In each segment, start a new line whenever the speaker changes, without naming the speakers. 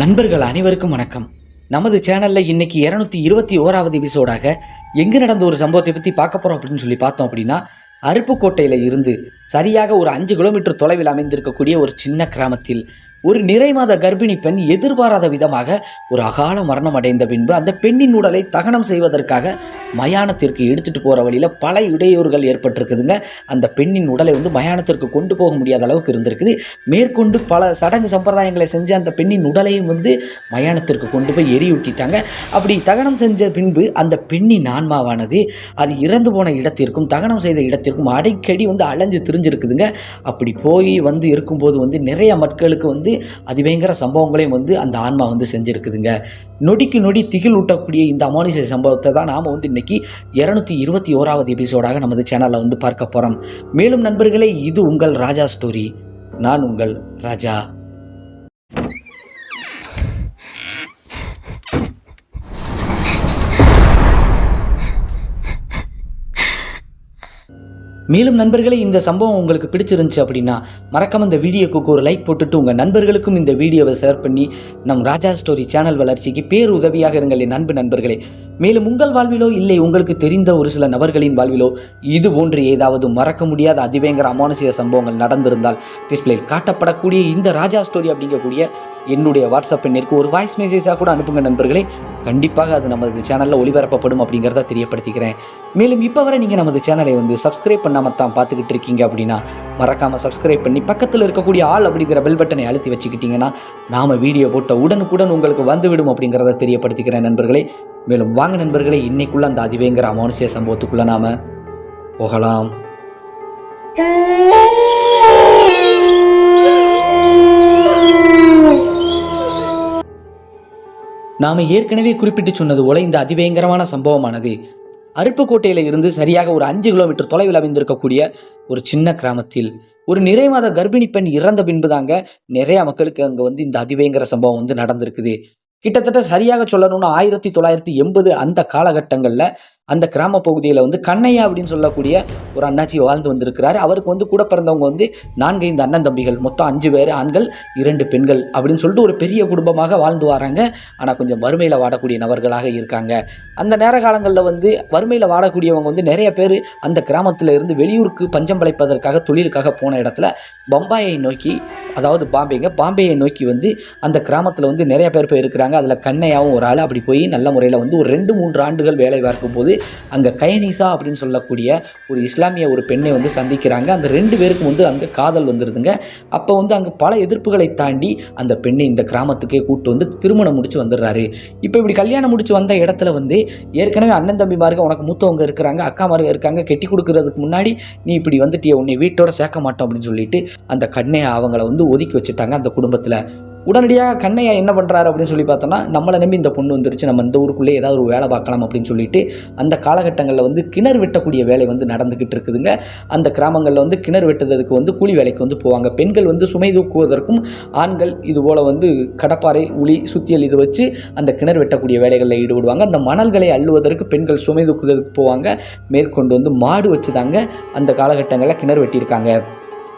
நண்பர்கள் அனைவருக்கும் வணக்கம். நமது சேனல்ல இன்னைக்கு இருநூத்தி இருபத்தி ஓராவது எபிசோடாக எங்க நடந்த ஒரு சம்பவத்தை பத்தி பார்க்க போறோம் அப்படின்னு சொல்லி பார்த்தோம் அப்படின்னா அருப்புக்கோட்டையில இருந்து சரியாக ஒரு அஞ்சு கிலோமீட்டர் தொலைவில் அமைந்திருக்கக்கூடிய ஒரு சின்ன கிராமத்தில் ஒரு நிறைமாத கர்ப்பிணி பெண் எதிர்பாராத விதமாக ஒரு அகால மரணம் அடைந்த பின்பு அந்த பெண்ணின் உடலை தகனம் செய்வதற்காக மயானத்திற்கு எடுத்துட்டு போற வழியில பல இடையூறுகள் ஏற்பட்டிருக்குதுங்க. அந்த பெண்ணின் உடலை வந்து மயானத்திற்கு கொண்டு போக முடியாத அளவுக்கு இருந்திருக்குது. மேற்கொண்டு பல சடங்கு சம்பிரதாயங்களை செஞ்சு அந்த பெண்ணின் உடலையும் வந்து மயானத்திற்கு கொண்டு போய் எரியூட்டிட்டாங்க. அப்படி தகனம் செஞ்ச பின்பு அந்த பெண்ணின் ஆன்மாவானது அது இறந்து போன இடத்திற்கும் தகனம் செய்த இடத்திற்கும் அடிக்கடி வந்து அலைஞ்சு திரிஞ்சிருக்குதுங்க. அப்படி போய் வந்து இருக்கும்போது வந்து நிறைய மக்களுக்கு வந்து அதிபயங்கர சம்பவங்களையும் வந்து அந்த ஆன்மா வந்து செஞ்சுருக்குதுங்க. நொடிக்கு நொடி திகில் ஊட்டக்கூடிய இந்த அமானுஷ சம்பவத்தை தான் நாம் வந்து இன்னைக்கு இரநூத்தி இருபத்தி ஓராவது எபிசோடாக நமது சேனலில் வந்து பார்க்க போகிறோம் மேலும் நண்பர்களே இது உங்கள் ராஜா ஸ்டோரி. நான் உங்கள் ராஜா. மேலும் நண்பர்களே இந்த சம்பவம் உங்களுக்கு பிடிச்சிருந்துச்சு அப்படின்னா மறக்காம இந்த வீடியோக்கு ஒரு லைக் போட்டுட்டு உங்கள் நண்பர்களுக்கும் இந்த வீடியோவை ஷேர் பண்ணி நம் ராஜா ஸ்டோரி சேனல் வளர்ச்சிக்கு பேருதவியாக இருங்கள் என் அன்பு நண்பர்களே. மேலும் உங்கள் வாழ்விலோ இல்லை உங்களுக்கு தெரிந்த ஒரு சில நபர்களின் வாழ்விலோ இது போன்று ஏதாவது மறக்க முடியாத அதிபயங்கர அமானுஷிய சம்பவங்கள் நடந்திருந்தால் டிஸ்பிளேயில் காட்டப்படக்கூடிய இந்த ராஜா ஸ்டோரி அப்படிங்கக்கூடிய என்னுடைய வாட்ஸ்அப் எண்ணிற்கு ஒரு வாய்ஸ் மெசேஜாக கூட அனுப்புங்க நண்பர்களே. கண்டிப்பாக அது நமது சேனலில் ஒளிபரப்பப்படும் அப்படிங்கிறத தெரியப்படுத்திக்கிறேன். மேலும் இப்போ வரை நீங்கள் நமது சேனலை வந்து சப்ஸ்கிரைப் பண்ணாமல் தான் பார்த்துக்கிட்டு இருக்கீங்க அப்படின்னா மறக்காமல் சப்ஸ்கிரைப் பண்ணி பக்கத்தில் இருக்கக்கூடிய ஆள் அப்படிங்கிற பெல் பட்டனை அழுத்தி வச்சுக்கிட்டிங்கன்னா நாம் வீடியோ போட்ட உடனுக்குடன் உங்களுக்கு வந்துவிடும் அப்படிங்கிறத தெரியப்படுத்திக்கிறேன் நண்பர்களே. மேலும் வாங்க நண்பர்களை இன்னைக்குள்ள அந்த அதிவேங்கிற அமானுஷிய சம்பவத்துக்குள்ளே நாம் போகலாம். நாம் ஏற்கனவே குறிப்பிட்டு சொன்னது போல இந்த அதிபயங்கரமான சம்பவமானது அருப்புக்கோட்டையில் இருந்து சரியாக ஒரு அஞ்சு கிலோமீட்டர் தொலைவில் அமைந்திருக்கக்கூடிய ஒரு சின்ன கிராமத்தில். ஒரு நிறைமாத கர்ப்பிணி பெண் இறந்த பின்பு தாங்க நிறைய மக்களுக்கு அங்கே வந்து இந்த அதிபயங்கர சம்பவம் வந்து நடந்திருக்குது. கிட்டத்தட்ட சரியாக சொல்லணும்னா ஆயிரத்தி தொள்ளாயிரத்தி எண்பது அந்த காலகட்டங்களில் அந்த கிராம பகுதியில் வந்து கண்ணையா அப்படின்னு சொல்லக்கூடிய ஒரு அண்ணாச்சி வாழ்ந்து வந்திருக்கிறாரு. அவருக்கு வந்து கூட பிறந்தவங்க வந்து நான்கு ஐந்து அண்ணன் தம்பிகள். மொத்தம் அஞ்சு பேர் ஆண்கள் இரண்டு பெண்கள் அப்படின்னு சொல்லிட்டு ஒரு பெரிய குடும்பமாக வாழ்ந்து வராங்க. ஆனால் கொஞ்சம் வறுமையில் வாடக்கூடிய நபர்களாக இருக்காங்க. அந்த நேர காலங்களில் வந்து வறுமையில் வாடக்கூடியவங்க வந்து நிறைய பேர் அந்த கிராமத்தில் இருந்து வெளியூருக்கு பஞ்சம் பழைப்பதற்காக தொழிலுக்காக போன இடத்துல பம்பாயை நோக்கி அதாவது பாம்பேங்க பாம்பேயை நோக்கி வந்து அந்த கிராமத்தில் வந்து நிறைய பேர் போய் இருக்கிறாங்க அதில் கண்ணையாவும் ஒரு ஆள். அப்படி போய் நல்ல முறையில் வந்து ஒரு ரெண்டு மூன்று ஆண்டுகள் வேலை பார்க்கும் போது அங்கே கைனிசா அப்படின்னு சொல்லக்கூடிய ஒரு இஸ்லாமிய ஒரு பெண்ணை வந்து சந்திக்கிறாங்க. அந்த ரெண்டு பேருக்கும் வந்து அங்கே காதல் வந்துடுதுங்க அப்போ வந்து அங்கே பல எதிர்ப்புகளை தாண்டி அந்த பெண்ணை இந்த கிராமத்துக்கே கூட்டு வந்து திருமணம் முடிச்சு வந்துடுறாரு. இப்போ இப்படி கல்யாணம் முடிச்சு வந்த இடத்துல வந்து ஏற்கனவே அண்ணன் தம்பிமாருங்க உனக்கு மூத்தவங்க இருக்கிறாங்க அக்காமாருங்க இருக்காங்க கெட்டி கொடுக்கறதுக்கு முன்னாடி நீ இப்படி வந்துட்டிய உன்னை வீட்டோட சேர்க்க மாட்டோம் அப்படின்னு சொல்லிட்டு அந்த கண்ணையை அவங்கள வந்து ஒதுக்கி வச்சுட்டாங்க அந்த குடும்பத்தில். உடனடியாக கண்ணையா என்ன பண்ணுறாரு அப்படின்னு சொல்லி பார்த்தோன்னா நம்மளை நம்பி இந்த பொண்ணு வந்துருச்சு நம்ம இந்த ஊருக்குள்ளே ஏதாவது ஒரு வேலை பார்க்கலாம் அப்படின்னு சொல்லிட்டு அந்த காலகட்டங்களில் வந்து கிணறு வெட்டக்கூடிய வேலை வந்து நடந்துக்கிட்டு இருக்குதுங்க. அந்த கிராமங்களில் வந்து கிணறு வெட்டுறதுக்கு வந்து கூலி வேலைக்கு வந்து போவாங்க. பெண்கள் வந்து சுமை தூக்குவதற்கும் ஆண்கள் இதுபோல் வந்து கடப்பாறை உளி சுத்தியல் இது வச்சு அந்த கிணறு வெட்டக்கூடிய வேலைகளில் ஈடுபடுவாங்க. அந்த மணல்களை அள்ளுவதற்கு பெண்கள் சுமை தூக்குவதற்கு போவாங்க. மேற்கொண்டு வந்து மாடு வச்சு தாங்க அந்த காலகட்டங்களில் கிணறு வெட்டியிருக்காங்க.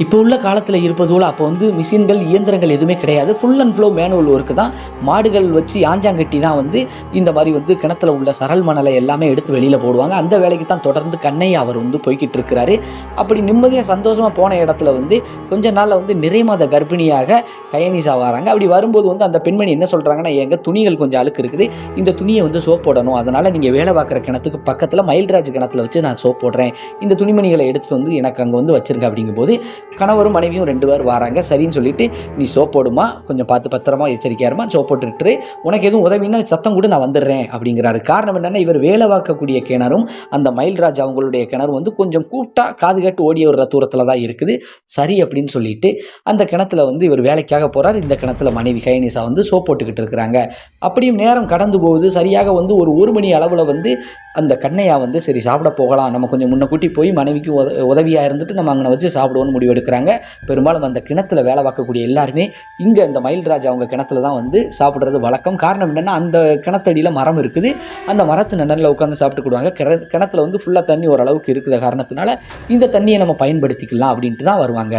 இப்போ உள்ள காலத்தில் இருப்பது போல் அப்போ வந்து மிஷின்கள் இயந்திரங்கள் எதுவுமே கிடையாது. Full and flow manual work தான். மாடுகள் வச்சு யாஞ்சாங்கட்டி தான் வந்து இந்த மாதிரி வந்து கிணத்துல உள்ள சரல் மணலை எல்லாமே எடுத்து வெளியில் போடுவாங்க. அந்த வேலைக்கு தான் தொடர்ந்து கண்ணையை அவர் வந்து போய்கிட்டு இருக்கிறாரு. அப்படி நிம்மதியாக சந்தோஷமாக போன இடத்துல வந்து கொஞ்ச நாளில் வந்து நிறைமாத கர்ப்பிணியாக கயனிசா வராங்க. அப்படி வரும்போது வந்து அந்த பெண்மணி என்ன சொல்கிறாங்கன்னா எங்கள் துணிகள் கொஞ்சம் அழுக்கு இருக்குது. இந்த துணியை வந்து சோப் போடணும். அதனால் நீங்கள் வேலை பார்க்குற கிணத்துக்கு பக்கத்தில் மயில்ராஜ் கிணத்துல வச்சு நான் சோப் போடுறேன். இந்த துணிமணிகளை எடுத்துகிட்டு வந்து எனக்கு அங்கே வந்து வச்சுருங்க. அப்படிங்கும்போது கணவரும் மனைவியும் ரெண்டு பேர் வராங்க. சரின்னு சொல்லிட்டு நீ சோப் போடுமா? கொஞ்சம் பார்த்து பத்திரமா எச்சரிக்கையாருமா? சோப் போட்டுட்டு உனக்கு எதுவும் உதவினா சத்தம் கூட நான் வந்துடுறேன். அப்படிங்கிறாரு. காரணம் என்னன்னா இவர் வேலை பார்க்கக்கூடிய கிணறும் அந்த மயில்ராஜ் அவங்களுடைய கிணறு வந்து கொஞ்சம் கூப்பிட்டா காது கேட்டு ஓடிய ஒரு தூரத்தில் தான் இருக்குது. சரி அப்படின்னு சொல்லிட்டு அந்த கிணத்துல வந்து இவர் வேலைக்காக போகிறார் இந்த கிணத்துல மனைவி கைனிசா வந்து சோப் போட்டுக்கிட்டு இருக்கிறாங்க. அப்படியும் நேரம் கடந்து போகுது. சரியாக வந்து ஒரு ஒரு மணி அளவில் வந்து அந்த கண்ணையா வந்து சரி சாப்பிட போகலாம். நம்ம கொஞ்சம் முன்ன கூட்டி போய் மனைவிக்கு உத உதவியாக இருந்துட்டு நம்ம அங்கே வச்சு சாப்பிடுவோன்னு முடிவெடுக்கிறாங்க. பெரும்பாலும் அந்த கிணத்துல வேலை பார்க்கக்கூடிய எல்லாருமே இங்கே இந்த மயில்ராஜ் அவங்க கிணத்துல தான் வந்து சாப்பிட்றது வழக்கம். காரணம் என்னென்னா அந்த கிணத்தடியில் மரம் இருக்குது. அந்த மரத்து நிழலில் உட்காந்து சாப்பிட்டுக்கிடுவாங்க கிண கிணத்துல வந்து ஃபுல்லாக தண்ணி ஓரளவுக்கு இருக்கிற காரணத்தினால இந்த தண்ணியை நம்ம பயன்படுத்திக்கலாம் அப்படின்ட்டு தான் வருவாங்க.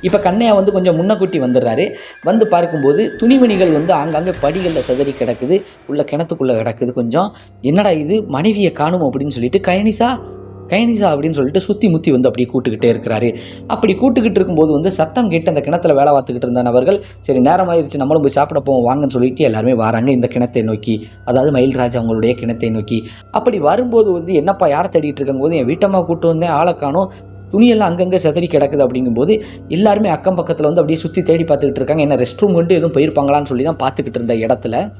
இப்போ கண்ணையா வந்து கொஞ்சம் முன்னக்கூட்டி வந்துடுறாரு. வந்து பார்க்கும்போது துணிமணிகள் வந்து ஆங்காங்கே படிகளில் சிதறி கிடக்குது. உள்ள கிணத்துக்குள்ளே கிடக்குது கொஞ்சம். என்னடா இது? மனைவியை காணும் அப்படின்னு சொல்லிட்டு கயனிசா கயனிசா அப்படின்னு சொல்லிட்டு சுற்றி முத்தி வந்து அப்படி கூட்டுக்கிட்டே இருக்கிறாரு. அப்படி கூட்டுக்கிட்டு இருக்கும்போது வந்து சத்தம் கேட்டு அந்த கிணத்துல வேலை பார்த்துக்கிட்டு இருந்த நபர்கள் சரி நேரம் ஆயிடுச்சு நம்மளும் போய் சாப்பிட போவோம். வாங்கன்னு சொல்லிட்டு எல்லாருமே வராங்க இந்த கிணத்தை நோக்கி. அதாவது மயில்ராஜ் அவங்களுடைய கிணத்தை நோக்கி. அப்படி வரும்போது வந்து என்னப்பா யாரை தேடிட்டு இருக்கும்போது? என் வீட்டம்மா கூட்டு வந்தேன். ஆளை காணும். துணியெல்லாம் அங்கங்கே செதறி கிடக்குது அப்படிங்கும்போது எல்லாருமே அக்கம் பக்கத்தில் வந்து அப்படியே சுற்றி தேடி பார்த்துக்கிட்டு இருக்காங்க. என்ன ரெஸ்ட் ரூம் கொண்டு எதுவும் போயிருப்பாங்களான்னு சொல்லி தான் பார்த்துக்கிட்டு இருந்த இடத்துல.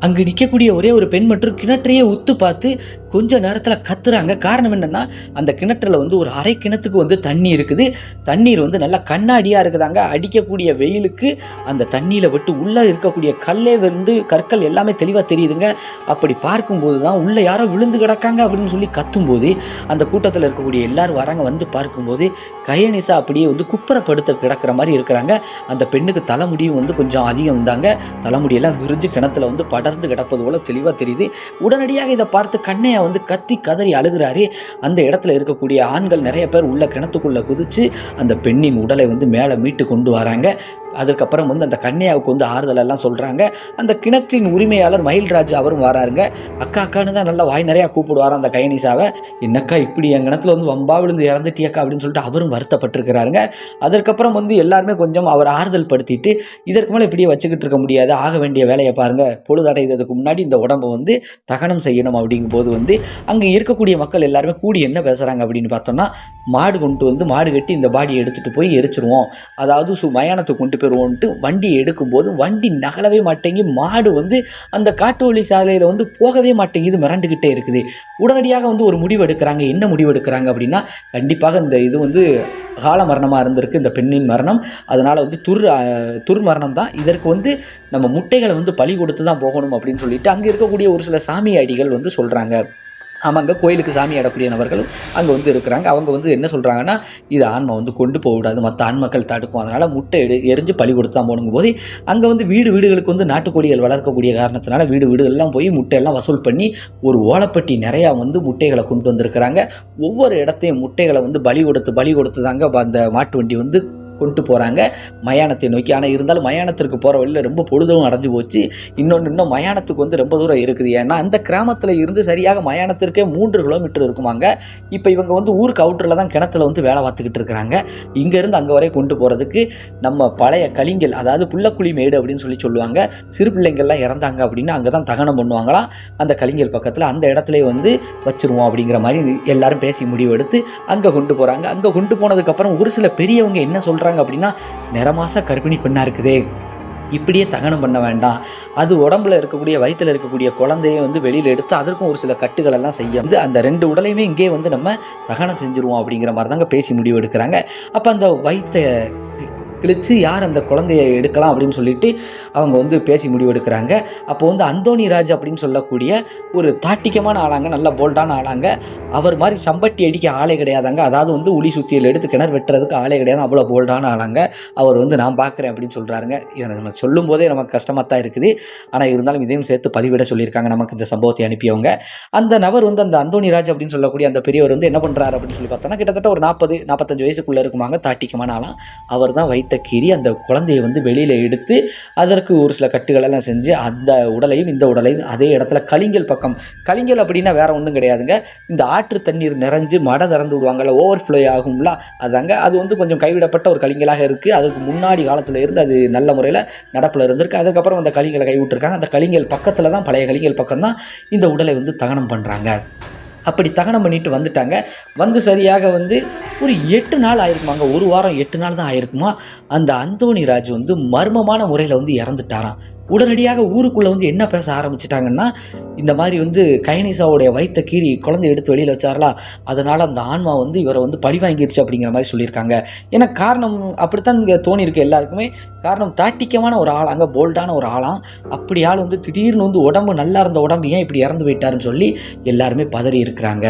அங்கே நிற்கக்கூடிய ஒரே ஒரு பெண் மற்றும் கிணற்றையே உத்து பார்த்து கொஞ்ச நேரத்தில் கத்துறாங்க. காரணம் என்னென்னா அந்த கிணற்றில் வந்து ஒரு அரை கிணத்துக்கு வந்து தண்ணி இருக்குது. தண்ணீர் வந்து நல்லா கண்ணாடியாக இருக்குதாங்க. அடிக்கக்கூடிய வெயிலுக்கு அந்த தண்ணியில் விட்டு உள்ளே இருக்கக்கூடிய கல்லே வந்து கற்கள் எல்லாமே தெளிவாக தெரியுதுங்க. அப்படி பார்க்கும்போது தான் உள்ளே யாரோ விழுந்து கிடக்காங்க அப்படின்னு சொல்லி கத்தும்போது அந்த கூட்டத்தில் இருக்கக்கூடிய எல்லாரும் வராங்க. வந்து பார்க்கும்போது கயனிசா அப்படியே வந்து குப்புறப்படுத்த கிடக்கிற மாதிரி இருக்கிறாங்க. அந்த பெண்ணுக்கு தலைமுடியும் வந்து கொஞ்சம் அதிகம் இருந்தாங்க தலைமுடியெல்லாம் விரிஞ்சு கிணத்துல வந்து படர்ந்து கிடப்பது போல தெளிவாக தெரியுது. உடனடியாக இதை பார்த்து கண்ணையா வந்து கத்தி கதறி அழுகிறாரு. அந்த இடத்துல இருக்கக்கூடிய ஆண்கள் நிறைய பேர் உள்ள கிணத்துக்குள்ள குதிச்சு அந்த பெண்ணின் உடலை வந்து மேலே மீட்டு கொண்டு வராங்க. அதுக்கப்புறம் வந்து அந்த கன்னியாவுக்கு வந்து ஆறுதல் எல்லாம் சொல்கிறாங்க அந்த கிணற்றின் உரிமையாளர் மயில்ராஜ் அவரும் வராருங்க. அக்கா அக்கான்னு தான் நல்லா வாய் நிறையா கூப்பிடுவார் அந்த கயனிசாவை. என்னக்கா இப்படி என் கிணத்துல வந்து வம்பா விழுந்து இறந்துட்டியக்கா? அப்படின்னு சொல்லிட்டு அவரும் வருத்தப்பட்டிருக்கிறாருங்க. அதற்கப்புறம் வந்து எல்லாருமே கொஞ்சம் அவர் ஆறுதல் படுத்திட்டு இதற்கு மேலே இப்படியே வச்சுக்கிட்டு இருக்க முடியாது. ஆக வேண்டிய வேலையை பாருங்கள் பொழுதடைந்ததுக்கு முன்னாடி இந்த உடம்பை வந்து தகனம் செய்யணும். அப்படிங்கும்போது வந்து அங்கே இருக்கக்கூடிய மக்கள் எல்லாருமே கூடி என்ன பேசுகிறாங்க அப்படின்னு பார்த்தோம்னா மாடு கொண்டு வந்து மாடு கட்டி இந்த பாடியை எடுத்துகிட்டு போய் எரிச்சிருவோம். அதாவது சு மயானத்துக்கு கொண்டு போயிடுவோன்ட்டு வண்டி எடுக்கும்போது வண்டி நகலவே மாட்டேங்கி மாடு வந்து அந்த காட்டு வழி சாலையில் வந்து போகவே மாட்டேங்குது மிரண்டுக்கிட்டே இருக்குது. உடனடியாக வந்து ஒரு முடிவு எடுக்கிறாங்க என்ன முடிவு எடுக்கிறாங்க அப்படின்னா கண்டிப்பாக இந்த இது வந்து கால மரணமாக இருந்திருக்கு இந்த பெண்ணின் மரணம். அதனால் வந்து துர் துர் மரணம் தான். இதற்கு வந்து நம்ம முட்டைகளை வந்து பழி கொடுத்து தான் போகணும் அப்படின்னு சொல்லிட்டு அங்கே இருக்கக்கூடிய ஒரு சில சாமி அடிகள் வந்து சொல்கிறாங்க ஆமாங்க கோயிலுக்கு சாமி ஆடக்கூடிய நபர்கள் அங்கே வந்து இருக்கிறாங்க. அவங்க வந்து என்ன சொல்கிறாங்கன்னா இது ஆன்மா வந்து கொண்டு போகக்கூடாது மற்ற ஆன்மக்கள் தடுக்கும். அதனால் முட்டை எடு எரிஞ்சு பழி கொடுத்து தான் போகணும் போது அங்கே வந்து வீடு வீடுகளுக்கு வந்து நாட்டுக்கோழிகள் வளர்க்கக்கூடிய காரணத்தினால வீடு வீடுகள்லாம் போய் முட்டையெல்லாம் வசூல் பண்ணி ஒரு ஓலப்பட்டி நிறையா வந்து முட்டைகளை கொண்டு வந்திருக்கிறாங்க. ஒவ்வொரு இடத்தையும் முட்டைகளை வந்து பலி கொடுத்து பலி கொடுத்து தாங்க அந்த மாட்டு வண்டி வந்து கொண்டு போகிறாங்க மயானத்தை நோக்கி. ஆனால் இருந்தாலும் மயானத்திற்கு போகிற வழியில் ரொம்ப பொழுதும் அடைஞ்சு போச்சு. இன்னொன்று இன்னும் மயானத்துக்கு வந்து ரொம்ப தூரம் இருக்குது. ஏன்னா அந்த கிராமத்தில் இருந்து சரியாக மயானத்திற்கே மூன்று கிலோமீட்டர் இருக்குமாங்க. இப்போ இவங்க வந்து ஊருக்கு அவுட்டரில் தான் கிணத்துல வந்து வேலை பார்த்துக்கிட்டு இருக்கிறாங்க. இங்கேருந்து அங்கே வரை கொண்டு போகிறதுக்கு நம்ம பழைய கலிங்கல் அதாவது புள்ளக்குழி மேடு அப்படின்னு சொல்லி சொல்லுவாங்க. சிறு பிள்ளைங்கள்லாம் இறந்தாங்க அப்படின்னா அங்கே தான் தகனம் பண்ணுவாங்களாம் அந்த கலிங்கல் பக்கத்தில் அந்த இடத்துல வந்து வச்சுருவோம் அப்படிங்கிற மாதிரி எல்லாரும் பேசி முடிவெடுத்து அங்கே கொண்டு போகிறாங்க அங்கே கொண்டு போனதுக்கப்புறம் ஒரு சில பெரியவங்க என்ன சொல்கிறாங்க அப்படின்னா நிறமாச கர்ப்பிணி பெண்ணாக இருக்குதே. இப்படியே தகனம் பண்ண வேண்டாம். அது உடம்புல இருக்கக்கூடிய வயிற்றில் இருக்கக்கூடிய குழந்தையை வந்து வெளியில் எடுத்து அதற்கும் ஒரு சில கட்டுகள் எல்லாம் செய்ய வந்து அந்த ரெண்டு உடலையுமே இங்கே வந்து நம்ம தகனம் செஞ்சுருவோம் அப்படிங்கிற மாதிரி தாங்க பேசி முடிவு எடுக்கிறாங்க. அப்போ அந்த வயிற்றை கிழித்து யார் அந்த குழந்தைய எடுக்கலாம் அப்படின்னு சொல்லிட்டு அவங்க வந்து பேசி முடிவு எடுக்கிறாங்க அப்போ வந்து அந்தோணி ராஜ் அப்படின்னு சொல்லக்கூடிய ஒரு தாட்டிக்கமான ஆளாங்க நல்ல போல்டான ஆளாங்க. அவர் மாதிரி சம்பட்டி அடிக்க ஆளே கிடையாதாங்க. அதாவது வந்து உளி சுத்தியில் எடுத்து கிணறு வெட்டுறதுக்கு ஆளே கிடையாது. அவ்வளோ போல்டான ஆளாங்க. அவர் வந்து நான் பார்க்குறேன் அப்படின்னு சொல்கிறாருங்க இதை நம்ம சொல்லும் போதே நமக்கு கஷ்டமாக தான் இருக்குது. ஆனால் இருந்தாலும் இதையும் சேர்த்து பதிவிட சொல்லியிருக்காங்க நமக்கு இந்த சம்பவத்தை அனுப்பியவங்க. அந்த நபர் வந்து அந்த அந்தோணி ராஜ் அப்படின்னு சொல்லக்கூடிய அந்த பெரியவர் வந்து என்ன பண்ணுறாரு அப்படின்னு சொல்லி பார்த்தோன்னா கிட்டத்தட்ட ஒரு நாற்பது நாற்பத்தஞ்சு வயசுக்குள்ளே இருக்குமாங்க தாட்டிக்கமான ஆளாம் அவர் தான் வைத்த கீறி அந்த குழந்தையை வந்து வெளியில் எடுத்து அதற்கு ஒரு சில கட்டுகளெல்லாம் செஞ்சு அந்த உடலையும் இந்த உடலையும் அதே இடத்துல கலிங்கல் பக்கம். கலிங்கல் அப்படின்னா வேறு ஒன்றும் கிடையாதுங்க. இந்த ஆற்று தண்ணீர் நிறைஞ்சு மடை திறந்து விடுவாங்கல்ல ஓவர் ஃப்ளோ ஆகும்ல அதாங்க. அது வந்து கொஞ்சம் கைவிடப்பட்ட ஒரு கலிங்கலாக இருக்குது அதுக்கு முன்னாடி காலத்தில் இருந்து அது நல்ல முறையில் நடப்பில் இருந்திருக்கு. அதுக்கப்புறம் அந்த கலிங்கலை கைவிட்டுருக்காங்க. அந்த கலிங்கல் பக்கத்தில் தான் பழைய கலிங்கல் பக்கம் தான் இந்த உடலை வந்து தகனம் பண்ணுறாங்க அப்படி தகனம் பண்ணிட்டு வந்துட்டாங்க. வந்து சரியாக வந்து ஒரு எட்டு நாள் ஆயிருக்குமாங்க. ஒரு வாரம் எட்டு நாள் தான் ஆயிருக்குமா? அந்த அந்தோணி ராஜ் வந்து மர்மமான முறையில் வந்து இறந்துட்டாராம். உடனடியாக ஊருக்குள்ளே வந்து என்ன பேச ஆரம்பிச்சிட்டாங்கன்னா இந்த மாதிரி வந்து கைனிசாவுடைய வைத்த கீறி குழந்தை எடுத்து வெளியில் வச்சாரலா அதனால் அந்த ஆன்மா வந்து இவரை வந்து பழி வாங்கிருச்சு அப்படிங்கிற மாதிரி சொல்லியிருக்காங்க. ஏன்னா காரணம் அப்படித்தான் இங்கே தோணியிருக்கு எல்லாருக்குமே. காரணம் தாட்டிக்கமான ஒரு ஆளாங்க அங்கே போல்டான ஒரு ஆளாம் அப்படி ஆள் வந்து திடீர்னு வந்து உடம்பு நல்லா இருந்த உடம்பு ஏன் இப்படி இறந்து போயிட்டாருன்னு சொல்லி எல்லாருமே பதறி இருக்கிறாங்க.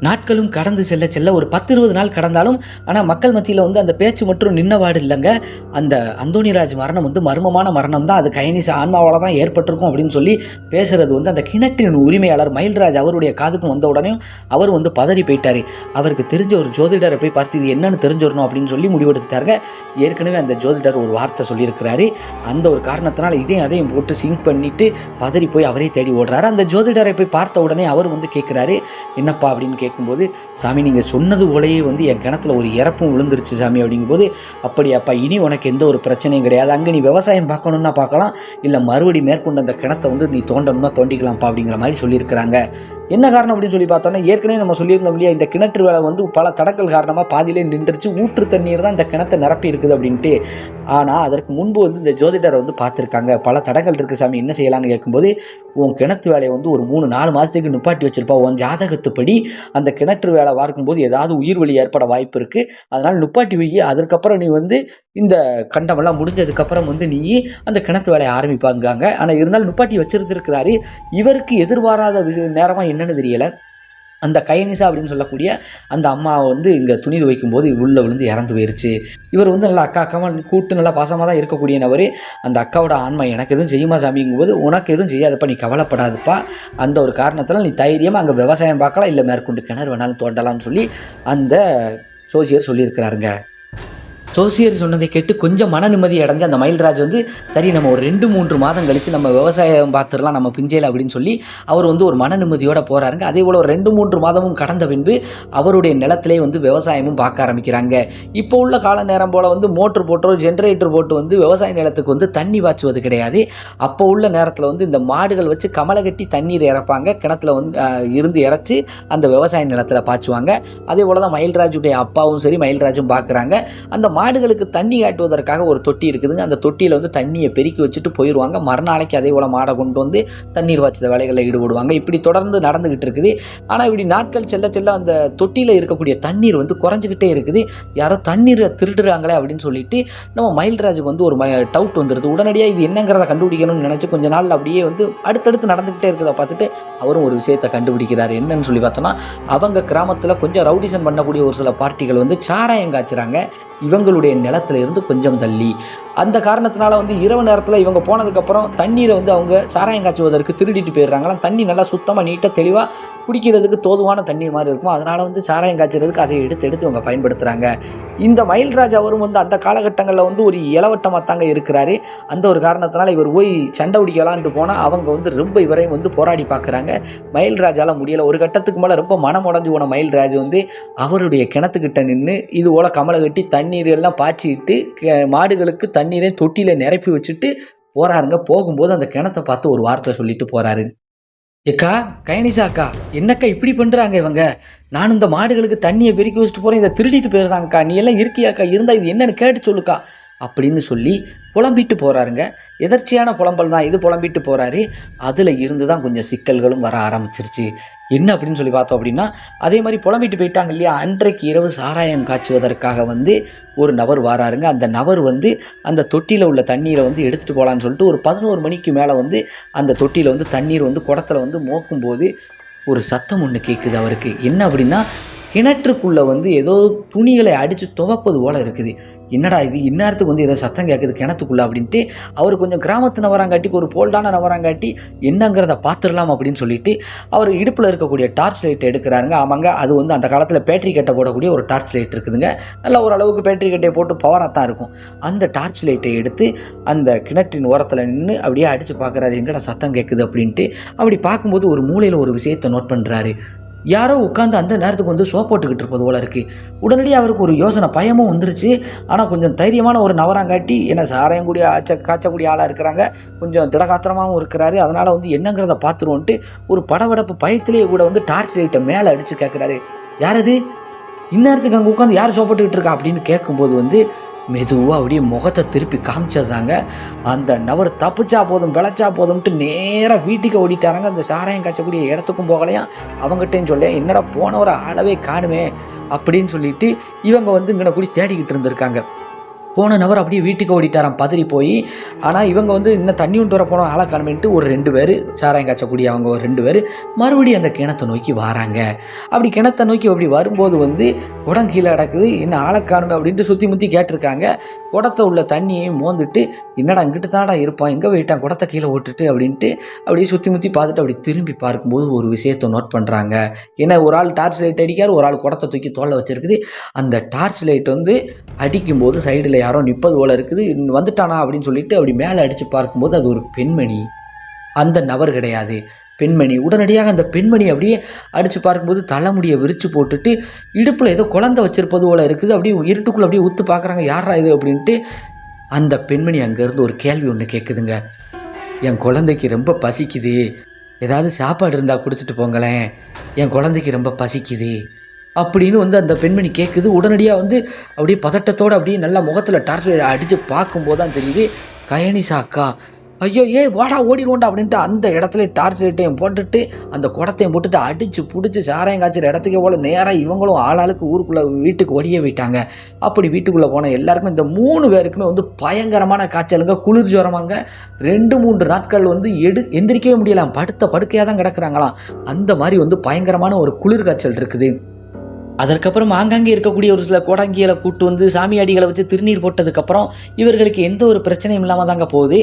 நாட்களும் கடந்து செல்ல செல்ல ஒரு பத்து இருபது நாள் கடந்தாலும் ஆனால் மக்கள் மத்தியில் வந்து அந்த பேச்சு மட்டும் நின்னவாடு இல்லைங்க. அந்த அந்தோணிராஜ் மரணம் வந்து மர்மமான மரணம் தான். அது கைனிச ஆன்மாவால் தான் ஏற்பட்டிருக்கும் அப்படின்னு சொல்லி பேசுறது வந்து அந்த கிணற்றின் உரிமையாளர் மயில்ராஜ் அவருடைய காதுக்கும் வந்த உடனே அவர் வந்து பதறி போயிட்டாரு. அவருக்கு தெரிஞ்ச ஒரு ஜோதிடரை போய் பார்த்து இது என்னன்னு தெரிஞ்சிடணும் அப்படின்னு சொல்லி முடிவெடுத்துட்டாருங்க. ஏற்கனவே அந்த ஜோதிடர் ஒரு வார்த்தை சொல்லியிருக்கிறாரு. அந்த ஒரு காரணத்தினால் இதையும் அதையும் போட்டு சிங்க் பண்ணிட்டு பதறி போய் அவரே தேடி ஓடுறாரு. அந்த ஜோதிடரை போய் பார்த்த உடனே அவர் வந்து கேட்குறாரு என்னப்பா? அப்படின்னு கேட்கும்போது சாமி நீங்கள் சொன்னது போலயே வந்து என் கிணத்துல ஒரு இறப்பும் விழுந்துருச்சு சாமி அப்படிங்கும்போது அப்படியாப்பா இனி உனக்கு எந்த ஒரு பிரச்சனையும் கிடையாது. அங்கே நீ விவசாயம் பார்க்கணுன்னா பார்க்கலாம். இல்லை மறுபடி மேற்கொண்டு அந்த கிணத்தை வந்து நீ தோண்டணும்னா தோண்டிக்கலாம்ப்பா அப்படிங்கிற மாதிரி சொல்லியிருக்கிறாங்க. என்ன காரணம் அப்படின்னு சொல்லி பார்த்தோன்னா ஏற்கனவே நம்ம சொல்லியிருந்தோம் இல்லையா இந்த கிணற்று வேலை வந்து பல தடக்கல் காரணமாக பாதியிலே நின்றுச்சு ஊற்று தண்ணீர் தான் இந்த கிணத்தை நிரப்பி இருக்குது அப்படின்ட்டு. ஆனால் அதற்கு முன்பு வந்து இந்த ஜோதிடரை வந்து பார்த்துருக்காங்க. பல தடங்கள் இருக்குது சாமி என்ன செய்யலாம்னு கேட்கும்போது உன் கிணத்து வேலையை வந்து ஒரு மூணு நாலு மாதத்துக்கு நிப்பாட்டி வச்சிருப்பா. உன் ஜாதகத்துப்படி அந்த கிணற்று வேலை பார்க்கும்போது ஏதாவது உயிர் வலி ஏற்பட வாய்ப்பு இருக்குது அதனால் நுப்பாட்டி வை அதற்கப்புறம் நீ வந்து இந்த கண்டமெல்லாம் முடிஞ்சதுக்கப்புறம் வந்து நீ அந்த கிணத்து வேலையை ஆரம்பிப்பாங்காங்க. ஆனால் இருந்தாலும் நுப்பாட்டி வச்சிருந்துருக்கிறாரு. இவருக்கு எதிர்பாராத நேரமாக என்னன்னு தெரியலை. அந்த கைனிசா அப்படின்னு சொல்லக்கூடிய அந்த அம்மாவை வந்து இங்கே துணி துவைக்கும் போது உள்ளே விழுந்து இறந்து போயிருச்சு. இவர் வந்து நல்லா அக்கா அக்காமாக கூட்டு நல்லா பாசமாக தான் இருக்கக்கூடிய நபர். அந்த அக்காவோட ஆன்மா எனக்கு எதுவும் செய்யுமா சாமிங்கும்போது உனக்கு எதுவும் செய்யாதப்பா நீ கவலைப்படாதப்பா. அந்த ஒரு காரணத்தில் நீ தைரியமாக அங்கே விவசாயம் பார்க்கலாம் இல்லை மேற்கொண்டு கிணறு வேணாலும் தோண்டலாம்னு சொல்லி அந்த சோசியர் சொல்லியிருக்கிறாருங்க. ஜோசியர் சொன்னதை கேட்டு கொஞ்சம் மன நிம்மதி அடைஞ்சு அந்த மயில்ராஜ் வந்து சரி நம்ம ஒரு ரெண்டு மூன்று மாதம் கழித்து நம்ம விவசாயம் பார்த்துடலாம் நம்ம பிஞ்சையில் அப்படின்னு சொல்லி அவர் வந்து ஒரு மன நிம்மதியோடு போகிறாருங்க அதே போல் ஒரு ரெண்டு மூன்று மாதமும் கடந்த பின்பு அவருடைய நிலத்திலே வந்து விவசாயமும் பார்க்க ஆரம்பிக்கிறாங்க. இப்போ உள்ள கால நேரம் போல் வந்து மோட்ரு போட்டோ ஜென்ரேட்டர் போட்டு வந்து விவசாய நிலத்துக்கு வந்து தண்ணி பாய்ச்சுவது கிடையாது. அப்போ உள்ள நேரத்தில் வந்து இந்த மாடுகள் வச்சு கமலை கட்டி தண்ணீர் இறப்பாங்க. கிணத்துல வந்து இருந்து இறச்சி அந்த விவசாய நிலத்தில் பாய்ச்சுவாங்க. அதே போல் தான் மயில்ராஜுடைய அப்பாவும் சரி மயில்ராஜும் பார்க்குறாங்க. அந்த மா மாடுகளுக்கு தண்ணி காட்டுவதற்காக ஒரு தொட்டி இருக்குதுங்க. அந்த தொட்டியில் வந்து தண்ணியை பெருக்கி வச்சுட்டு போயிடுவாங்க. மறுநாளைக்கு அதே போல் மாடை கொண்டு வந்து தண்ணீர் வாய்ச்சத வேலைகளில் ஈடுபடுவாங்க. இப்படி தொடர்ந்து நடந்துக்கிட்டு இருக்குது. ஆனால் இப்படி நாட்கள் செல்ல செல்ல அந்த தொட்டியில் இருக்கக்கூடிய தண்ணீர் வந்து குறைஞ்சிக்கிட்டே இருக்குது. யாரோ தண்ணீரை திருடுறாங்களே அப்படின்னு சொல்லிட்டு நம்ம மயில்ராஜுக்கு வந்து ஒரு டவுட் வந்துடுது உடனடியாக இது என்னங்கிறத கண்டுபிடிக்கணும்னு நினச்சி கொஞ்ச நாள் அப்படியே வந்து அடுத்தடுத்து நடந்துக்கிட்டே இருக்கிறத பார்த்துட்டு அவரும் ஒரு விஷயத்தை கண்டுபிடிக்கிறார். என்னன்னு சொல்லி பார்த்தோன்னா அவங்க கிராமத்தில் கொஞ்சம் ரவுடிசன் பண்ணக்கூடிய ஒரு சில பார்ட்டிகள் வந்து சாராயம் காய்ச்சுறாங்க. இவங்களுடைய நிலத்துல இருந்து கொஞ்சம் தள்ளி. அந்த காரணத்தினால வந்து இரவு நேரத்தில் இவங்க போனதுக்கப்புறம் தண்ணீரை வந்து அவங்க சாராயம் காய்ச்சுவதற்கு திருடிட்டு போயிடுறாங்களாம். தண்ணி நல்லா சுத்தமாக நீட்டாக தெளிவாக குடிக்கிறதுக்கு தோதுவான தண்ணீர் மாதிரி இருக்கும். அதனால் வந்து சாராயம் காய்ச்சறதுக்கு அதை எடுத்து எடுத்து இவங்க பயன்படுத்துகிறாங்க இந்த மயில்ராஜ் அவரும் வந்து அந்த காலகட்டங்களில் வந்து ஒரு இளவட்டமாக தாங்க இருக்கிறாரு. அந்த ஒரு காரணத்தினால இவர் போய் சண்டை பிடிக்கலான்ட்டு போனால் அவங்க வந்து ரொம்ப இவரையும் வந்து போராடி பார்க்குறாங்க மயில்ராஜால் முடியலை. ஒரு கட்டத்துக்கு மேலே ரொம்ப மனம் உடஞ்சி போன மயில்ராஜ் வந்து அவருடைய கிணத்துக்கிட்ட நின்று இது போல் கமலை கட்டி தண்ணீர் எல்லாம் எல்லாம் பாய்ச்சிக்கிட்டு மாடுகளுக்கு தண்ணீரை தொட்டியில் நிரப்பி வச்சுட்டு போகிறாருங்க போகும்போது அந்த கிணத்தை பார்த்து ஒரு வார்த்தை சொல்லிட்டு போகிறாரு ஏக்கா கைனிசா அக்கா என்னக்கா இப்படி பண்ணுறாங்க இவங்க? நானும் இந்த மாடுகளுக்கு தண்ணியை பெருக்கி வச்சுட்டு போகிறேன் இதை திருடிட்டு போயிருந்தாங்கக்கா நீ எல்லாம் இருக்கியாக்கா? இருந்தால் இது என்னன்னு கேட்டு சொல்லுக்கா. அப்படின்னு சொல்லி புலம்பிட்டு போகிறாருங்க எதர்ச்சியான புலம்பல் தான் இது புலம்பிட்டு போகிறாரு அதில் இருந்து தான் கொஞ்சம் சிக்கல்களும் வர ஆரம்பிச்சிருச்சு. என்ன அப்படின்னு சொல்லி பார்த்தோம் அப்படின்னா அதே மாதிரி புலம்பிட்டு போயிட்டாங்க இல்லையா? அன்றைக்கு இரவு சாராயம் காய்ச்சுவதற்காக வந்து ஒரு நபர் வராருங்க. அந்த நபர் வந்து அந்த தொட்டியில் உள்ள தண்ணீரை வந்து எடுத்துகிட்டு போகலான்னு சொல்லிட்டு ஒரு பதினோரு மணிக்கு மேலே வந்து அந்த தொட்டியில் வந்து தண்ணீர் வந்து குடத்துல வந்து மோக்கும்போது ஒரு சத்தம் ஒன்று கேட்குது அவருக்கு. என்ன அப்படின்னா கிணற்றுக்குள்ளே வந்து ஏதோ துணிகளை அடித்து துவப்பது போல் இருக்குது. என்னடா இது? இந்நேரத்துக்கு வந்து ஏதோ சத்தம் கேட்குது கிணத்துக்குள்ளே அப்படின்ட்டு. அவர் கொஞ்சம் கிராமத்து நவராங்காட்டிக்கு ஒரு போல்டான நவராங்காட்டி என்னங்கிறத பார்த்துடலாம் அப்படின்னு சொல்லிட்டு அவர் இடுப்பில் இருக்கக்கூடிய டார்ச் லைட் எடுக்கிறாருங்க. ஆமாங்க அது வந்து அந்த காலத்தில் பேட்டரி கட்டை போடக்கூடிய ஒரு டார்ச் லைட் இருக்குதுங்க. நல்லா ஓரளவுக்கு பேட்டரி கட்டையை போட்டு பவராக தான் இருக்கும். அந்த டார்ச் லைட்டை எடுத்து அந்த கிணற்றின் ஓரத்தில் நின்று அப்படியே அடித்து பார்க்குறாரு. எங்கடா சத்தம் கேட்குது அப்படின்ட்டு. அப்படி பார்க்கும்போது ஒரு மூலையில் ஒரு விஷயத்தை நோட் பண்ணுறாரு யாரோ உட்காந்து அந்த நேரத்துக்கு வந்து சோப் போட்டுக்கிட்டு இருப்பது போல இருக்குது உடனடியாக அவருக்கு ஒரு யோசனை பயமும் வந்துருச்சு. ஆனால் கொஞ்சம் தைரியமான ஒரு நவராங்காட்டி என்ன சாராயம் கூடிய ஆச்ச காய்ச்சக்கூடிய ஆளாக இருக்கிறாங்க. கொஞ்சம் திடகாத்திரமாகவும் இருக்கிறாரு. அதனால் வந்து என்னங்கிறத பார்த்துருவோன்ட்டு ஒரு படவடப்பு பயத்திலேயே கூட வந்து டார்ச் லைட்டை மேலே அடித்து கேட்குறாரு யார் அது? இந்நேரத்துக்கு அங்கே உட்காந்து யார் சோப்பட்டுக்கிட்டு இருக்கா அப்படின்னு கேட்கும்போது வந்து மெதுவாக அப்படியே முகத்தை திருப்பி காமிச்சதாங்க அந்த நபர் தப்பிச்சா போதும் பிழைச்சா போதும்ட்டு நேராக வீட்டுக்கு ஓடிட்டாராங்க. அந்த சாராயம் காய்ச்சக்கூடிய இடத்துக்கும் போகலையாம் அவங்ககிட்டையும் சொல்லி என்னடா போனவரை ஆளவே காணுமே அப்படின்னு சொல்லிட்டு இவங்க வந்து இங்கே கூடி தேடிக்கிட்டு இருந்திருக்காங்க. போன நபர் அப்படியே வீட்டுக்கு ஓடிட்டாராம். பதறி போய் ஆனால் இவங்க வந்து இன்னும் தண்ணி கொண்டு வர போனோம் ஆளை காணுமேன்ட்டு ஒரு ரெண்டு பேர் சாராயம் காய்ச்சக்கூடிய அவங்க ஒரு ரெண்டு பேர் மறுபடியும் அந்த கிணத்தை நோக்கி வராங்க. அப்படி கிணத்தை நோக்கி அப்படி வரும்போது வந்து குடம் கீழே கிடக்குது என்ன ஆளை காணுமே அப்படின்ட்டு சுற்றி முற்றி கேட்டிருக்காங்க. குடத்தை உள்ள தண்ணியையும் மோந்துட்டு என்னடா இங்கிட்டு தான்டா இருப்பான் எங்கே போயிட்டான் குடத்தை கீழே விட்டுட்டு அப்படின்ட்டு அப்படியே சுற்றி முற்றி பார்த்துட்டு அப்படி திரும்பி பார்க்கும்போது ஒரு விஷயத்தை நோட் பண்ணுறாங்க ஏன்னா ஒரு ஆள் டார்ச் லைட் அடிக்கார் ஒரு ஆள் குடத்தை தூக்கி தோலை வச்சுருக்குது. அந்த டார்ச் லைட் வந்து அடிக்கும்போது சைடில் யாரோ நிற்பது போல இருக்குது. வந்துட்டானா அப்படின்னு சொல்லிட்டு அப்படி மேலே அடித்து பார்க்கும்போது அது ஒரு பெண்மணி. அந்த நபர் கிடையாது. பெண்மணி. உடனடியாக அந்த பெண்மணி அப்படியே அடித்து பார்க்கும்போது தலைமுடியை விரித்து போட்டுட்டு இடுப்பில் ஏதோ குழந்தை வச்சிருப்பது போல இருக்குது. அப்படியே இருட்டுக்குள்ளே அப்படியே ஊத்து பார்க்குறாங்க. யாரா இது? அப்படின்ட்டு அந்த பெண்மணி அங்கேருந்து ஒரு கேள்வி ஒன்று கேட்குதுங்க என் குழந்தைக்கு ரொம்ப பசிக்குது. ஏதாவது சாப்பாடு இருந்தால் குடிச்சிட்டு போங்களேன். என் குழந்தைக்கு ரொம்ப பசிக்குது. அப்படின்னு வந்து அந்த பெண்மணி கேட்குது உடனடியாக வந்து அப்படியே பதட்டத்தோடு அப்படியே நல்லா முகத்தில் டார்ச் அடித்து பார்க்கும்போது தான் தெரியுது கயனிசாக்கா ஐயோ ஏய் வாடா ஓடிடுவோண்டா அப்படின்ட்டு அந்த இடத்துல டார்ச் லைட்டையும் போட்டுட்டு அந்த குடத்தையும் போட்டுட்டு அடித்து பிடிச்சி சாராயம் காய்ச்சல் இடத்துக்கே போல் நேராக இவங்களும் ஆளாளுக்கு ஊருக்குள்ளே வீட்டுக்கு ஒடியே விட்டாங்க அப்படி வீட்டுக்குள்ளே போன எல்லாருக்குமே இந்த மூணு பேருக்குமே வந்து பயங்கரமான காய்ச்சலுங்க குளிர் ஜுரமாங்க. ரெண்டு மூன்று நாட்கள் வந்து எடு எந்திரிக்கவே முடியலாம் படுத்த படுக்கையாக தான் கிடக்குறாங்களாம். அந்த மாதிரி வந்து பயங்கரமான ஒரு குளிர் காய்ச்சல் இருக்குது. அதற்கப்புறம் ஆங்காங்கே இருக்கக்கூடிய ஒரு சில கோடாங்கிகளை கூட்டு வந்து சாமியாடிகளை வச்சு திருநீர் போட்டதுக்கப்புறம் இவர்களுக்கு எந்த ஒரு பிரச்சனையும் இல்லாமல் தாங்க போகுது.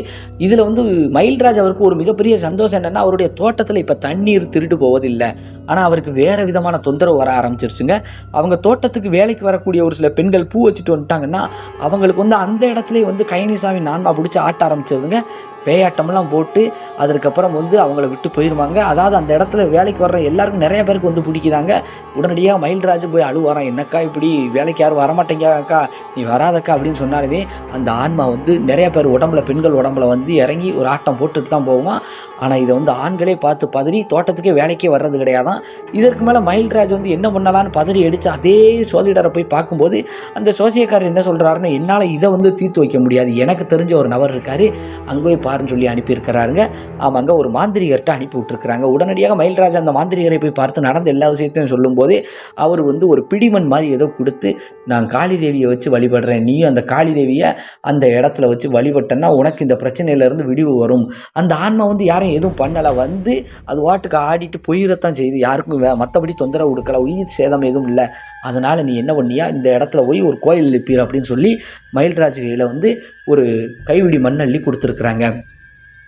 இதில் வந்து மயில்ராஜ் அவருக்கு ஒரு மிகப்பெரிய சந்தோஷம் என்னென்னா அவருடைய தோட்டத்தில் இப்போ தண்ணீர் திருட்டு போவதில்லை. ஆனால் அவருக்கு வேறு விதமான தொந்தரவு வர ஆரம்பிச்சிருச்சுங்க. அவங்க தோட்டத்துக்கு வேலைக்கு வரக்கூடிய ஒரு சில பெண்கள் பூ வச்சுட்டு வந்துட்டாங்கன்னா அவங்களுக்கு வந்து அந்த இடத்துல வந்து கைனிசாமி நான்மா பிடிச்சி ஆட்ட ஆரம்பிச்சதுங்க. பேயாட்டமெல்லாம் போட்டு அதற்கப்புறம் வந்து அவங்கள விட்டு போயிடுவாங்க அதாவது அந்த இடத்துல வேலைக்கு வர்ற எல்லாருக்கும் நிறைய பேருக்கு வந்து பிடிக்குதாங்க. உடனடியாக மயில்ராஜ் போய் அழுவாரான் என்னக்கா இப்படி வேலைக்கு யாரும் வரமாட்டேங்கக்கா நீ வராதக்கா? அப்படின்னு சொன்னாலுமே அந்த ஆன்மா வந்து நிறைய பேர் உடம்புல பெண்கள் உடம்புல வந்து இறங்கி ஒரு ஆட்டம் போட்டுட்டு தான் போகுமா ஆனால் இதை வந்து ஆண்களே பார்த்து பதறி தோட்டத்துக்கே வேலைக்கே வர்றது கிடையாதான். இதற்கு மேலே மயில்ராஜ் வந்து என்ன பண்ணலான்னு பதறி அடித்து அதே சோதிடரை போய் பார்க்கும்போது அந்த சோசியக்காரர் என்ன சொல்கிறாருன்னா என்னால் இதை வந்து தீர்த்து வைக்க முடியாது. எனக்கு தெரிஞ்ச ஒரு நபர் இருக்கார். அங்கே போய் பாருன்னு சொல்லி அனுப்பியிருக்கிறாருங்க. ஆமாங்க ஒரு மாந்திரிகர்கிட்ட அனுப்பி விட்டுருக்குறாங்க உடனடியாக மயில்ராஜா அந்த மாந்திரிகரை போய் பார்த்து நடந்த எல்லா விஷயத்தையும் சொல்லும்போதே அவர் வந்து ஒரு பிடிமண் மாதிரி ஏதோ கொடுத்து நான் காளி தேவியை வச்சு வழிபடுறேன். நீயும் அந்த காளி தேவியை அந்த இடத்துல வச்சு வழிபட்டேன்னா உனக்கு இந்த பிரச்சனையிலேருந்து விடிவு வரும். அந்த ஆன்மா வந்து யாரையும் எதுவும் பண்ணலை. வந்து அது வாட்டுக்கு ஆடிட்டு போயிடத்தான் செய்யுது யாருக்கும் வே மற்றபடி தொந்தரவு கொடுக்கல. உயிர் சேதம் எதுவும் இல்லை. அதனால் நீ என்ன பண்ணியா? இந்த இடத்துல போய் ஒரு கோயில் எழுப்பீர் அப்படின்னு சொல்லி மயில்ராஜ் கையில் வந்து ஒரு கைவிடி மண்ணள்ளி கொடுத்துருக்குறாங்க.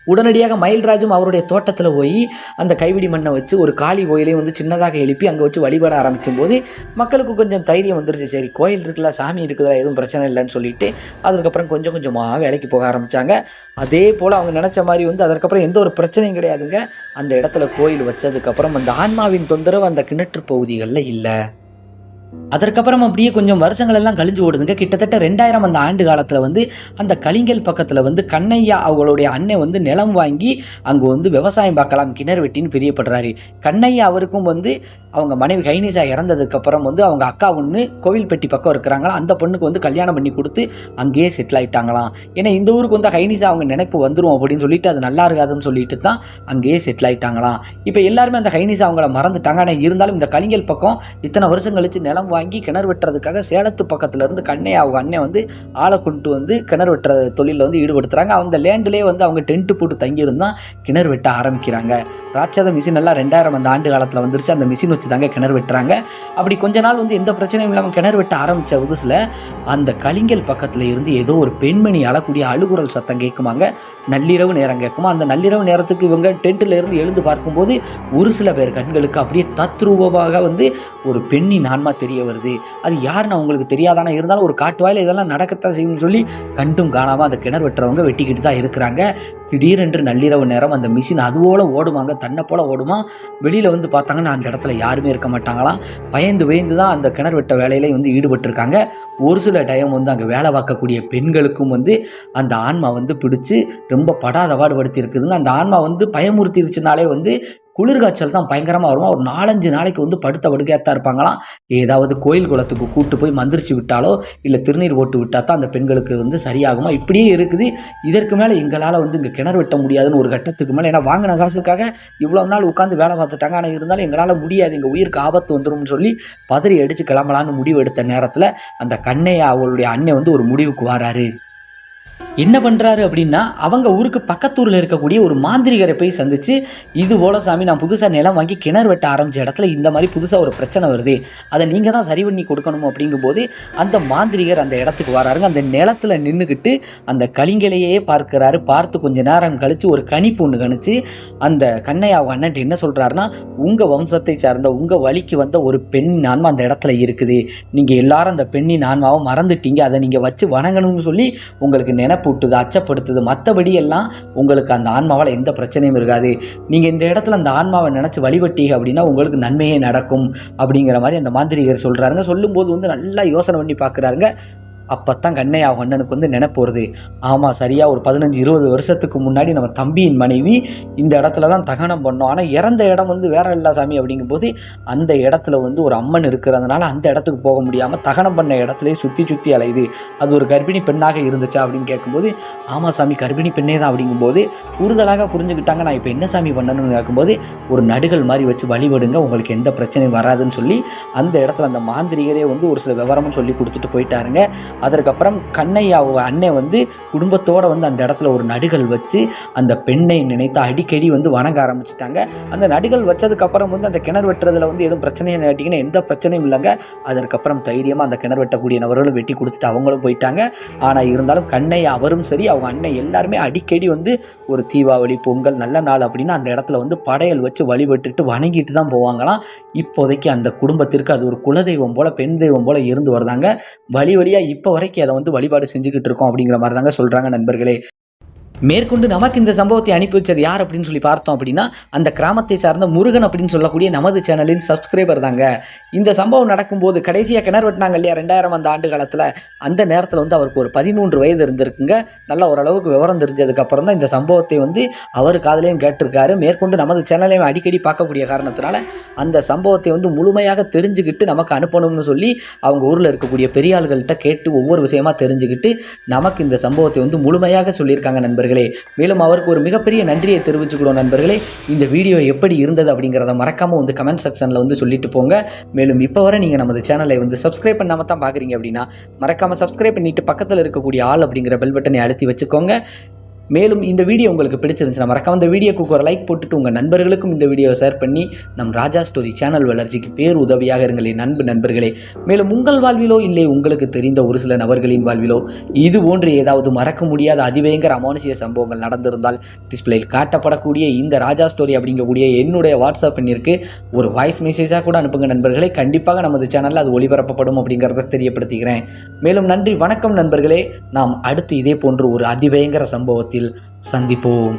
உடனடியாக மயில்ராஜும் அவருடைய தோட்டத்தில் போய் அந்த கைவிடி மண்ணை வச்சு ஒரு காளி கோயிலையும் வந்து சின்னதாக எழுப்பி அங்கே வச்சு வழிபட ஆரம்பிக்கும் போது மக்களுக்கு கொஞ்சம் தைரியம் வந்துருச்சு. சரி கோயில் இருக்குல்ல சாமி இருக்குதா எதுவும் பிரச்சனை இல்லைன்னு சொல்லிட்டு அதுக்கப்புறம் கொஞ்சம் கொஞ்சமாக வேலைக்கு போக ஆரம்பித்தாங்க அதே போல் அவங்க நினச்ச மாதிரி வந்து அதற்கப்புறம் எந்த ஒரு பிரச்சனையும் கிடையாதுங்க. அந்த இடத்துல கோயில் வச்சதுக்கப்புறம் அந்த ஆன்மாவின் தொந்தரவு அந்த கிணற்று பகுதிகளில் இல்லை. அதற்கப்புறம் அப்படியே கொஞ்சம் வருஷங்கள் எல்லாம் கழிஞ்சு ஓடுதுங்க. கிட்டத்தட்ட ரெண்டாயிரம் அந்த ஆண்டு காலத்தில் வந்து அந்த கலிங்கல் பக்கத்தில் வந்து கண்ணையா அவங்களுடைய அண்ணன் வந்து நிலம் வாங்கி அங்கே வந்து விவசாயம் பார்க்கலாம் கிணறு வெட்டின்னு பிரியப்படுறாரு. கண்ணையா அவருக்கும் வந்து அவங்க மனைவி கைனிசா இறந்ததுக்கப்புறம் வந்து அவங்க அக்கா ஒன்று கோவில்பட்டி பக்கம் இருக்கிறாங்களா அந்த பொண்ணுக்கு வந்து கல்யாணம் பண்ணி கொடுத்து அங்கேயே செட்டில் ஆயிட்டாங்களாம். ஏன்னா இந்த ஊருக்கு வந்து கைனிசா அவங்க நினைப்பு வந்துரும் அப்படின்னு சொல்லிட்டு அது நல்லா இருக்காதுன்னு சொல்லிட்டு தான் அங்கேயே செட்டில் ஆகிட்டாங்களாம் இப்போ எல்லாருமே அந்த கைனிசா அவங்கள மறந்துட்டாங்க. ஆனால் இருந்தாலும் இந்த கலிங்கல் பக்கம் இத்தனை வருஷம் கழிச்சு நிலம் வாங்கி கிணறு வெட்டுறதுக்காக சேலத்து பக்கத்துலேருந்து கண்ணே அவங்க அண்ணன் வந்து ஆளை கொண்டு வந்து கிணறு வெட்டுற தொழிலில் வந்து ஈடுபடுத்துறாங்க. அந்த லேண்ட்லேயே வந்து அவங்க டென்ட்டு போட்டு தங்கியிருந்தான் கிணறு வெட்ட ஆரம்பிக்கிறாங்க. ராட்சத மிஷின் எல்லாம் ரெண்டாயிரம் அந்த ஆண்டு காலத்தில் வந்துருச்சு. அந்த மிஷின் வச்சு தாங்க கிணறு வெட்டுறாங்க. அப்படி கொஞ்ச நாள் வந்து எந்த பிரச்சனையும் இல்லாமல் கிணறு வெட்ட ஆரம்பித்த புதுசில் அந்த கலிங்கல் பக்கத்தில் இருந்து ஏதோ ஒரு பெண்மணி அழக்கூடிய அழுகுரல் சத்தம் கேட்குமாங்க. நள்ளிரவு நேரம் கேட்குமா? அந்த நள்ளிரவு நேரத்துக்கு இவங்க டென்ட்டில் இருந்து எழுந்து பார்க்கும்போது ஒரு சில பேர் கண்களுக்கு அப்படியே தத்ரூபமாக வந்து ஒரு பெண்ணின் ஆன்மா தெரிய வருது. அது யாருன்னு அவங்களுக்கு தெரியாதானா? இருந்தாலும் ஒரு காட்டுவாயில் இதெல்லாம் நடக்கத்தான் செய்யும்னு சொல்லி கண்டும் காணாமல் அந்த கிணறு வெட்டுறவங்க வெட்டிக்கிட்டு தான் இருக்கிறாங்க. திடீரென்று நள்ளிரவு நேரம் அந்த மிஷின் அதுபோல ஓடுமாங்க. தன்னை போல ஓடுமா? வெளியில் வந்து பார்த்தாங்கன்னா அந்த இடத்துல யாருமே இருக்க மாட்டாங்களாம். பயந்து பயந்து தான் அந்த கிணறு வெட்ட வேலையில வந்து ஈடுபட்டிருக்காங்க. ஒரு சில டைம் வந்து அங்கே வேலை பார்க்கக்கூடிய பெண்களுக்கும் வந்து அந்த ஆன்மா வந்து பிடிச்சி ரொம்ப படாத பாடுபடுத்தி இருக்குதுங்க. அந்த ஆன்மா வந்து பயமுறுத்திருச்சுனாலே வந்து குளிர்காய்ச்சல் தான் பயங்கரமாக வருமா? ஒரு நாலஞ்சு நாளைக்கு வந்து படுத்த படுக்கையாக தான் இருப்பாங்களாம். ஏதாவது கோயில் குளத்துக்கு கூட்டு போய் மந்திரிச்சு விட்டாலோ இல்லை திருநீர் ஓட்டு விட்டால் தான் அந்த பெண்களுக்கு வந்து சரியாகுமா? இப்படியே இருக்குது. இதற்கு மேலே எங்களால் வந்து இங்கே கிணறு வெட்ட முடியாதுன்னு ஒரு கட்டத்துக்கு மேலே ஏன்னா வாங்கின காசுக்காக இவ்வளோ நாள் உட்காந்து வேலை பார்த்துட்டாங்க. ஆனால் இருந்தாலும் எங்களால் முடியாது. எங்கள் உயிருக்கு ஆபத்து வந்துடும் சொல்லி பதறி அடித்து கிளம்பலான்னு முடிவு எடுத்த நேரத்தில் அந்த கண்ணையா அவளுடைய அண்ணன் வந்து ஒரு முடிவுக்கு வராரு. என்ன பண்ணுறாரு அப்படின்னா அவங்க ஊருக்கு பக்கத்தூரில் இருக்கக்கூடிய ஒரு மாந்திரிகரை போய் சந்தித்து இது போல சாமி நான் புதுசாக நிலம் வாங்கி கிணறு வெட்ட ஆரம்பிச்ச இடத்துல இந்த மாதிரி புதுசாக ஒரு பிரச்சனை வருது அதை நீங்கள் தான் சரி பண்ணி கொடுக்கணும் அப்படிங்கும்போது அந்த மாந்திரிகர் அந்த இடத்துக்கு வராருங்க. அந்த நிலத்தில் நின்றுக்கிட்டு அந்த கலிங்கலையே பார்க்குறாரு. பார்த்து கொஞ்ச நேரம் கழித்து ஒரு கணிப்பு ஒன்று கணிச்சு அந்த கண்ணையா அவங்க அண்ணன்ட்டு என்ன சொல்கிறாருன்னா உங்கள் வம்சத்தை சார்ந்த உங்கள் வழிக்கு வந்த ஒரு பெண் ஆன்மா அந்த இடத்துல இருக்குது. நீங்கள் எல்லாரும் அந்த பெண்ணின் ஆன்மாவை மறந்துட்டீங்க. அதை நீங்கள் வச்சு வணங்கணும்னு சொல்லி உங்களுக்கு பூட்டுது அச்சப்படுத்துது. மற்றபடி எல்லாம் உங்களுக்கு அந்த ஆன்மாவால் எந்த பிரச்சனையும் இருக்காது. நீங்கள் இந்த இடத்துல அந்த ஆன்மாவை நினச்சி வழிபட்டீங்க அப்படின்னா உங்களுக்கு நன்மையே நடக்கும் அப்படிங்கிற மாதிரி அந்த மாந்திரிகர் சொல்கிறாருங்க சொல்லும்போது வந்து நல்லா யோசனை பண்ணி பார்க்குறாருங்க. அப்போ தான் கண்ணையா அண்ணனுக்கு வந்து நினைப்பு வருது. ஆமாம் சரியாக ஒரு பதினஞ்சு இருபது வருஷத்துக்கு முன்னாடி நம்ம தம்பியின் மனைவி இந்த இடத்துல தான் தகனம் பண்ணோம். ஆனால் இறந்த இடம் வந்து வேற இல்லா சாமி அப்படிங்கும்போது அந்த இடத்துல வந்து ஒரு அம்மன் இருக்கிறதுனால அந்த இடத்துக்கு போக முடியாமல் தகனம் பண்ண இடத்துலயே சுற்றி சுற்றி அலையுது. அது ஒரு கர்ப்பிணி பெண்ணாக இருந்துச்சா அப்படின்னு கேட்கும்போது ஆமாம் சாமி கர்ப்பிணி பெண்ணே தான் அப்படிங்கும்போது கூடுதலாக புரிஞ்சுக்கிட்டாங்க நான் இப்போ என்ன சாமி பண்ணணும்னு கேட்கும்போது ஒரு நடுகள் மாதிரி வச்சு வழிபடுங்க உங்களுக்கு எந்த பிரச்சனையும் வராதுன்னு சொல்லி அந்த இடத்துல அந்த மாந்திரிகரே வந்து ஒரு சில விவரமும் சொல்லி கொடுத்துட்டு போயிட்டாருங்க. அதற்கப்புறம் கண்ணையா அண்ணன் வந்து குடும்பத்தோடு வந்து அந்த இடத்துல ஒரு நடுகள் வச்சு அந்த பெண்ணை நினைத்து அடிக்கடி வந்து வணங்க ஆரம்பிச்சிட்டாங்க. அந்த நடுகள் வச்சதுக்கப்புறம் வந்து அந்த கிணறு வெட்டுறதுல வந்து எதுவும் பிரச்சனையை கேட்டிங்கன்னா எந்த பிரச்சனையும் இல்லைங்க. அதற்கப்புறம் தைரியமாக அந்த கிணறு வெட்டக்கூடிய நபர்களும் வெட்டி கொடுத்துட்டு அவங்களும் போயிட்டாங்க. ஆனால் இருந்தாலும் கண்ணையா அவரும் சரி அவங்க அண்ணன் எல்லாருமே அடிக்கடி வந்து ஒரு தீபாவளி பொங்கல் நல்ல நாள் அப்படின்னா அந்த இடத்துல வந்து படையல் வச்சு வழிபட்டுட்டு வணங்கிட்டு தான் போவாங்களாம். இப்போதைக்கு அந்த குடும்பத்திற்கு அது ஒரு குலதெய்வம் போல் பெண் தெய்வம் போல் இருந்து வருதாங்க. வழி வழியாக இப்போ வரைக்கும் அதை வந்து வழிபாடு செஞ்சுக்கிட்டு இருக்கோம் அப்படிங்கிற மாதிரி தாங்க சொல்கிறாங்க நண்பர்களே. மேற்கொண்டு நமக்கு இந்த சம்பவத்தை அனுப்பி வச்சது யார் அப்படின்னு சொல்லி பார்த்தோம் அப்படின்னா அந்த கிராமத்தை சார்ந்த முருகன் அப்படின்னு சொல்லக்கூடிய நமது சேனலின் சப்ஸ்கிரைபர் தாங்க. இந்த சம்பவம் நடக்கும்போது கடைசியாக கிணறு வெட்டினாங்க இல்லையா ரெண்டாயிரம் அந்த ஆண்டு காலத்தில்? அந்த நேரத்தில் வந்து அவருக்கு ஒரு பதிமூன்று வயது இருந்திருக்குங்க. நல்ல ஓரளவுக்கு விவரம் தெரிஞ்சதுக்கப்புறம் தான் இந்த சம்பவத்தை வந்து அவர் காதலையும் கேட்டிருக்காரு. மேற்கொண்டு நமது சேனலையும் அடிக்கடி பார்க்கக்கூடிய காரணத்தினால அந்த சம்பவத்தை வந்து முழுமையாக தெரிஞ்சுக்கிட்டு நமக்கு அனுப்பணும்னு சொல்லி அவங்க ஊரில் இருக்கக்கூடிய பெரிய ஆள்கள்கிட்ட கேட்டு ஒவ்வொரு விஷயமா தெரிஞ்சுக்கிட்டு நமக்கு இந்த சம்பவத்தை வந்து முழுமையாக சொல்லியிருக்காங்க நண்பர்கள். மேலும் அவருக்கு ஒரு மிகப்பெரிய நன்றியை தெரிவிச்சுக்கிறோம் நண்பர்களே. இந்த வீடியோ எப்படி இருந்தது அப்படிங்கிறத மறக்காமல் வந்து கமெண்ட் செக்ஷனில் வந்து சொல்லிட்டு போங்க. மேலும் இப்போ வரை நீங்கள் நமது சேனலை வந்து சப்ஸ்கிரைப் பண்ணாமல் தான் பார்க்குறீங்க அப்படின்னா மறக்காமல் சப்ஸ்கிரைப் பண்ணிட்டு பக்கத்தில் இருக்கக்கூடிய ஆள் அப்படிங்கிற பெல் பட்டனை அழுத்தி வச்சுக்கோங்க. மேலும் இந்த வீடியோ உங்களுக்கு பிடிச்சிருந்துச்சுன்னா மறக்காம இந்த வீடியோக்கு ஒரு லைக் போட்டுட்டு உங்கள் நண்பர்களுக்கும் இந்த வீடியோவை ஷேர் பண்ணி நம் ராஜா ஸ்டோரி சேனல் வளர்ச்சிக்கு பேர் உதவியாக இருங்களே நண்பு நண்பர்களே. மேலும் உங்கள் வாழ்விலோ இல்லை உங்களுக்கு தெரிந்த ஒரு சில நபர்களின் வாழ்விலோ இது போன்று ஏதாவது மறக்க முடியாத அதிபயங்கர அமானுஷிய சம்பவங்கள் நடந்திருந்தால் டிஸ்பிளேயில் காட்டப்படக்கூடிய இந்த ராஜா ஸ்டோரி அப்படிங்கக்கூடிய என்னுடைய வாட்ஸ்அப் பண்ணிருக்கு ஒரு வாய்ஸ் மெசேஜாக கூட அனுப்புங்க நண்பர்களே. கண்டிப்பாக நமது சேனலில் அது ஒளிபரப்பப்படும் அப்படிங்கிறத தெரியப்படுத்திக்கிறேன். மேலும் நன்றி வணக்கம் நண்பர்களே. நாம் அடுத்து இதே போன்று ஒரு அதிபயங்கர சம்பவத்தை சம்பவத்தில் சந்திப்போம்.